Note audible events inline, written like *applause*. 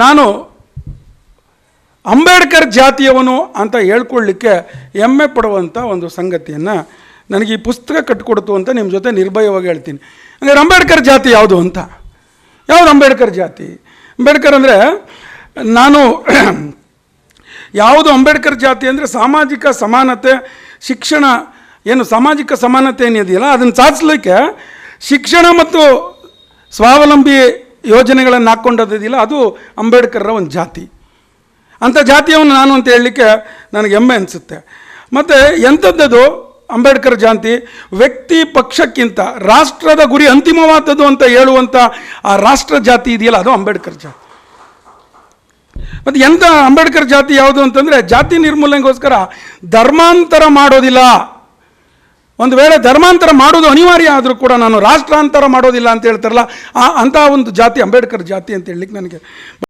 ನಾನು ಅಂಬೇಡ್ಕರ್ ಜಾತಿಯವನು ಅಂತ ಹೇಳ್ಕೊಳ್ಳಿಕ್ಕೆ ಹೆಮ್ಮೆ ಪಡುವಂಥ ಒಂದು ಸಂಗತಿಯನ್ನು ನನಗೆ ಈ ಪುಸ್ತಕ ಕಟ್ಟಿಕೊಡ್ತು ಅಂತ ನಿಮ್ಮ ಜೊತೆ ನಿರ್ಭಯವಾಗಿ ಹೇಳ್ತೀನಿ. ಅಂದರೆ ಅಂಬೇಡ್ಕರ್ ಜಾತಿ ಯಾವುದು ಅಂತ? *clears throat* ಯಾವುದು ಅಂಬೇಡ್ಕರ್ ಜಾತಿ? ಅಂಬೇಡ್ಕರ್ ಅಂದರೆ ನಾನು ಯಾವುದು ಅಂಬೇಡ್ಕರ್ ಜಾತಿ ಅಂದರೆ ಸಾಮಾಜಿಕ ಸಮಾನತೆ, ಶಿಕ್ಷಣ, ಏನು ಸಾಮಾಜಿಕ ಸಮಾನತೆ ಏನಿದೆಯಲ್ಲ, ಅದನ್ನು ಸಾಧಿಸ್ಲಿಕ್ಕೆ ಶಿಕ್ಷಣ ಮತ್ತು ಸ್ವಾವಲಂಬಿ ಯೋಜನೆಗಳನ್ನು ಹಾಕ್ಕೊಂಡಿದ್ದಿಲ್ಲ ಅದು ಅಂಬೇಡ್ಕರ್ರ ಒಂದು ಜಾತಿ. ಅಂಥ ಜಾತಿಯವನು ನಾನು ಅಂತ ಹೇಳಲಿಕ್ಕೆ ನನಗೆ ಹೆಮ್ಮೆ ಅನಿಸುತ್ತೆ. ಮತ್ತು ಎಂಥದ್ದದು ಅಂಬೇಡ್ಕರ್ ಜಾತಿ? ವ್ಯಕ್ತಿ ಪಕ್ಷಕ್ಕಿಂತ ರಾಷ್ಟ್ರದ ಗುರಿ ಅಂತಿಮವಾದದ್ದು ಅಂತ ಹೇಳುವಂಥ ಆ ರಾಷ್ಟ್ರ ಜಾತಿ ಇದೆಯಲ್ಲ, ಅದು ಅಂಬೇಡ್ಕರ್ ಜಾತಿ. ಮತ್ತು ಎಂಥ ಅಂಬೇಡ್ಕರ್ ಜಾತಿ ಯಾವುದು ಅಂತಂದರೆ ಜಾತಿ ನಿರ್ಮೂಲನೆಗೋಸ್ಕರ ಧರ್ಮಾಂತರ ಮಾಡೋದಿಲ್ಲ. ಒಂದು ವೇಳೆ ಧರ್ಮಾಂತರ ಮಾಡೋದು ಅನಿವಾರ್ಯ ಆದರೂ ಕೂಡ ನಾನು ರಾಷ್ಟ್ರಾಂತರ ಮಾಡೋದಿಲ್ಲ ಅಂತ ಹೇಳ್ತಾರಲ್ಲ, ಆ ಅಂಥ ಒಂದು ಜಾತಿ ಅಂಬೇಡ್ಕರ್ ಜಾತಿ ಅಂತ ಹೇಳಲಿಕ್ಕೆ ನನಗೆ